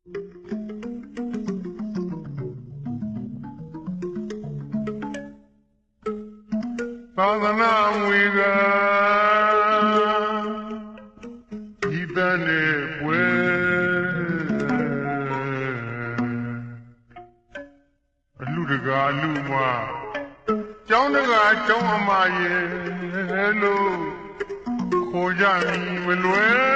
သာသနာမွေကဤတန်နဲ့ပွဲအလူတကာအလူမကျောင်းတကာကျောင်းအမရဲ့လို့ခေါ်ကြမည်မလွယ်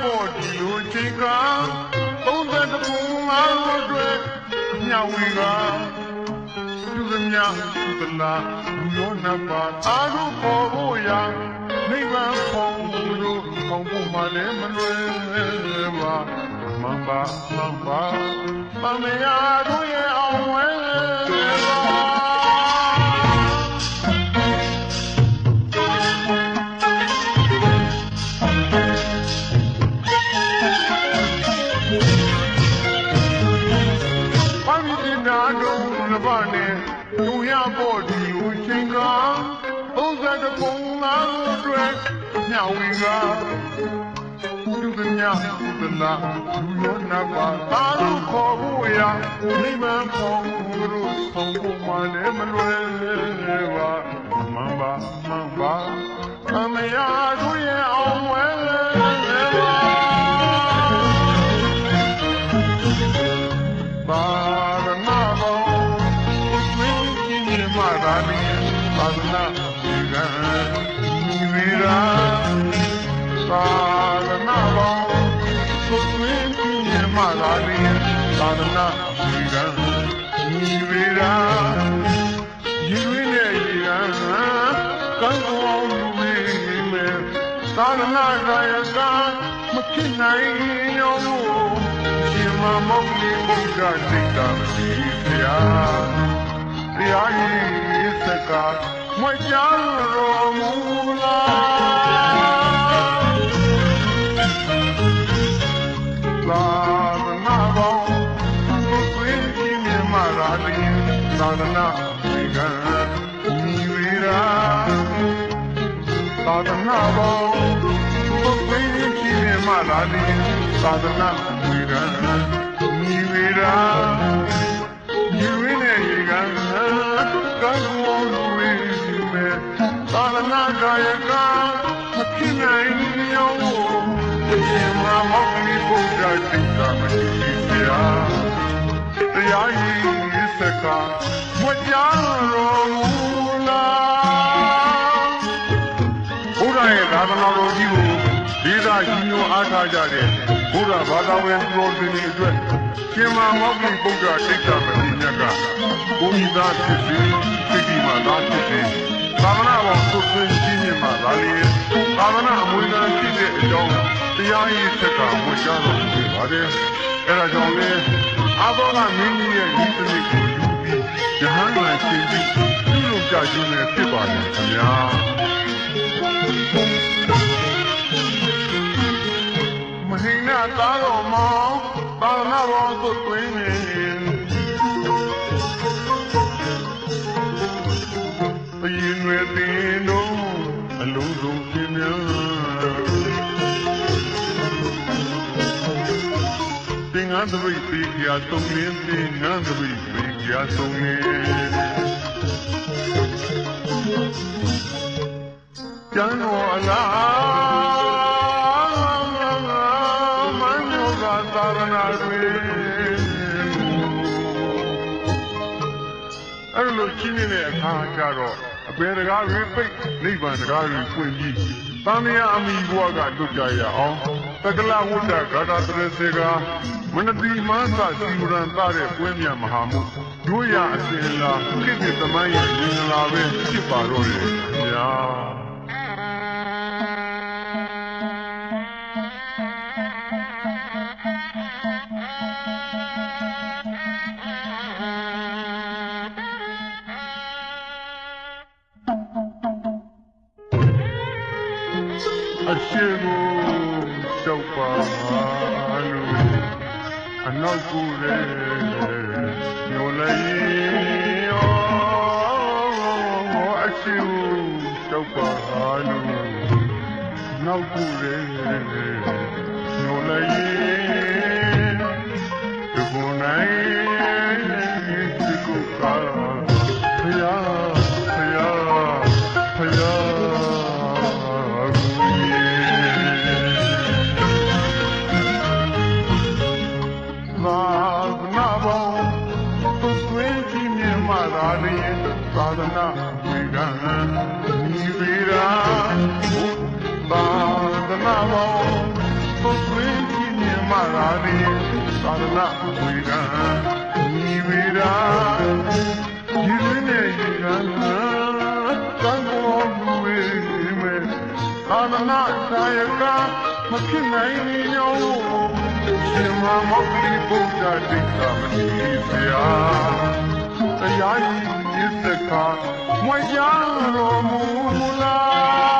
ဖို့ဒီလိုချိန်ကသုံးသက်တပူငါတို့အတွက်ညဝီကသူသမျှသူသလားလူရောနတ်ပါအားတို့ပေါ်ဖို့ရာနိဗ္ဗာန်ဖို့တို့ပေါင်းဖို့မှလည်းမလွယ်ပါမမ္ပါမမ္ပါမမယာတို့ရဲ့အောင်ဝဲ တို့လဘနဲ့သူရဖို့ဒီလိုချိန်ကဥစ္စာတပုံလားအတွက်ညဝီကသူကညသူကနာလူရောနာပါသာလို့ခေါ်ဖို့ရနိမန်ဖို့တို့ဆောင်ဖို့မှလည်းမလွယ်ပါမန်ပါမန်ပါအမယာ မာသာနိသာသနာဒီကံဝိရာပါရဏဘောဝိညာဉ်မာသာနိသာသနာဒီကံဝိရာယူရင်းနဲ့ဒီကံကံကောင်းလူဝိမေသာသနာကာယကမဖြစ်နိုင်ရောရှင်မမောင်လေးဘုရားစိတ်တော်စီဖျား တရားကြီးစကားမွေကြတော်မူလားလာမနာပေါင်းသူသွေးကြီးမြမလာတဲ့သာသနာဒီကံညီဝေရာသာသနာပေါင်းသူသွေးကြီးမြမလာတဲ့သာသနာဝေရာညီဝေရာ သာသနာကာယကမဖြစ်နိုင်ရောရှင်မမောင်လေးဘုရားစိတ်တော်မရှိဖျားတရားကြီးစကားမကြတော်မူလားဘုရားရဲ့သာသနာတော်ကြီးကိုဒေသကြီးညွှန်အားထားကြတဲ့ဘုရားဘာသာဝင်သူတော်စင်တွေအတွက်ရှင်မမောက္ခိဗုဒ္ဓတိတ်္တမတိမြတ်ကဘုရားသားဖြစ်စေစိတ်ဒီမှာသားဖြစ်စေ သာသနာတော်သုသွင်းကြီးမြတ်မှာဒါလေးသာသနာအမွေခံဖြစ်တဲ့အကြောင်းတရားကြီးစကားမကြတော်မူပါတယ်အဲဒါကြောင့်လေအဘောကမင်းကြီးရဲ့ဒီစနစ်ကိုယူပြီးယဟန်မှရှင်ပြီးပြုလုပ်ကြခြင်းနဲ့ဖြစ်ပါတယ်ခင်ဗျာမဟိနာသားတော်မောင်သာသနာတော်သို့တွင်နေ အလုံးစုံရှင်များသင်္ကန်းသပိတ်သေးကြသုံးလင်းသင်္ကန်းသပိတ်သေးကြသုံးလင်းကျန်တော်အလားမန်ယောဂသာရဏတွေအဲ့လိုချင်းနေတဲ့အခါကျတော့ အပေတကားတွေပိတ်နိဗ္ဗာန်တကားတွေပွင့်ပြီးသံဃာအမိဘွားကလွတ်ကြရအောင်တက္ကလဝတ္တဂါထာတရစေကမနတိမသစီဝရံသားတဲ့ကွင်းမြတ်မဟာမှုတို့ရအစဉ်လာခိတ္တသမိုင်းရဲ့ဉာဏ်လာပဲဖြစ်ပါတော့တယ်ဗျာ शिव चौपालू नवकूर नल अ शिव चौपालू नौकूर नल မြတ်မာသာလျင်သာသနာဝေကံညီဝေရာသာသနာပေါင်းသူသွေးကြီးမြတ်မာသာလျင်သာသနာဝေကံညီဝေရာဒီရင်းနဲ့ဒီကံသံဃောလူဝေမေသာသနာဆိုင်ကမဖြစ်နိုင်ရောရှင်မမောဂလိဘုရားတိတ်သာမတိဆရာ တရားဤဤစကားမွေးရတော်မူလား